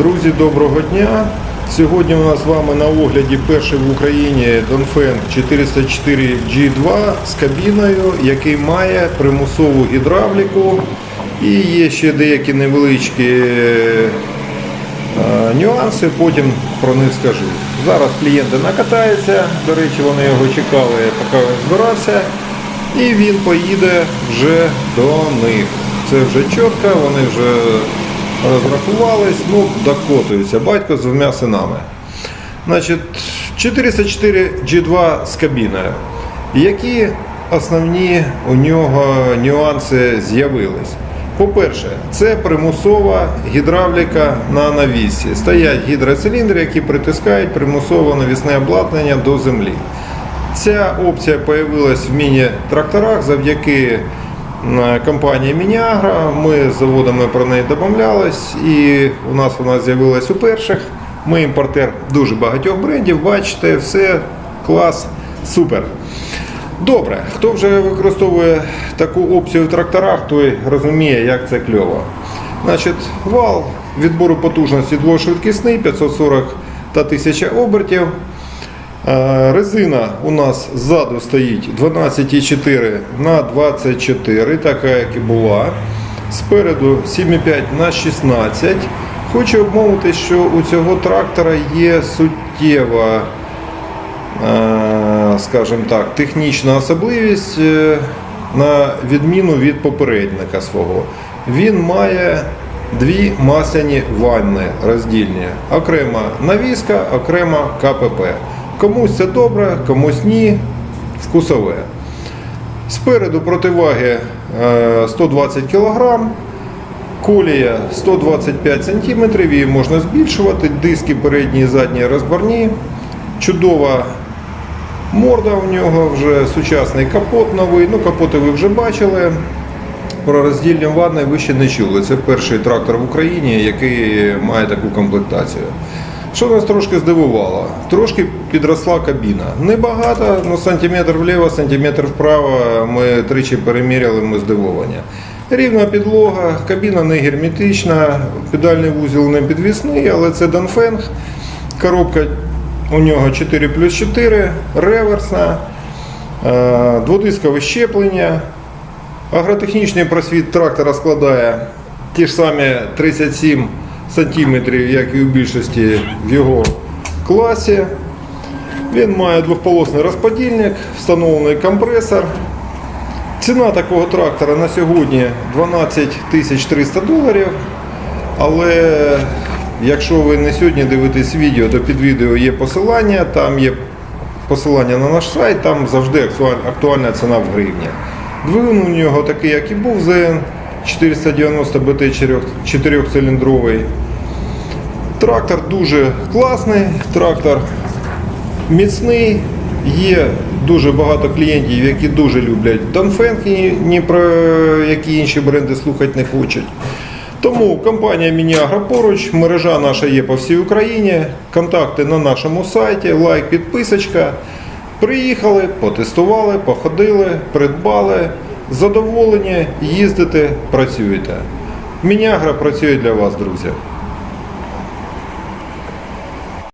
Друзі, доброго дня! Сьогодні у нас з вами на огляді перший в Україні Dongfeng 404 G2 з кабіною, який має примусову гідравліку і є ще деякі невеличкі е, нюанси, потім про них скажу. Зараз клієнти накатаються, до речі, вони його чекали, поки він збирався, і він поїде вже до них. Це вже чітко, вони вже розрахувались, ну, докотуються. Батько з двома синами. Значить, 404 G2 з кабіною. Які основні у нього нюанси з'явились? По-перше, це примусова гідравліка на навісі. Стоять гідроциліндри, які притискають примусово навісне обладнання до землі. Ця опція з'явилась в міні-тракторах завдяки компанії Мініагра. Ми з заводами про неї домовлялись і у нас вона з'явилась у перших. Ми імпортер дуже багатьох брендів. Бачите, все клас, супер. Добре, хто вже використовує таку опцію в тракторах, той розуміє, як це кльово. Значить, вал відбору потужності двошвидкісний 540 та 1000 обертів. Е, Резина у нас ззаду стоїть 12,4 на 24, така як і була. Спереду 7,5 на 16. Хочу обмовити, що у цього трактора є суттєва е, скажімо так, технічна особливість е, на відміну від попередника свого. Він має дві масляні ванни роздільні. Окрема навіска, окрема КПП. Комусь це добре, комусь ні. Вкусове. Спереду противаги е, 120 кг, колія 125 см, її можна збільшувати, диски передні і задні розборні. Чудова морда у нього вже сучасний капот новий. Ну, капоти ви вже бачили. Про роздільні ванни ви ще не чули. Це перший трактор в Україні, який має таку комплектацію. Що нас трошки здивувало? Трошки підросла кабіна. Небагато, ну сантиметр вліво, сантиметр вправо. Ми тричі переміряли, ми здивовані. Рівна підлога, кабіна не герметична, педальний вузол не підвісний, але це Dongfeng. Коробка у нього 4 плюс 4, реверсна, е, дводискове щеплення. Агротехнічний просвіт трактора складає ті ж самі 37 см, як і у більшості в його класі. Він має двохполосний розподільник, встановлений компресор. Ціна такого трактора на сьогодні 12 300 доларів. Але якщо ви не сьогодні дивитесь відео, то під відео є посилання, там є посилання на наш сайт, там завжди актуальна ціна в гривні. Двигун у нього такий, як і був ЗН 490 БТ 4-циліндровий. Трактор дуже класний, трактор міцний. Є дуже багато клієнтів, які дуже люблять Dongfeng, і ні про які інші бренди слухати не хочуть. Тому компанія Мініагра поруч, мережа наша є по всій Україні. Контакти на нашому сайті, лайк, підписочка. Приїхали, потестували, походили, придбали, задоволені, їздите, працюєте. Мініагра працює для вас, друзі.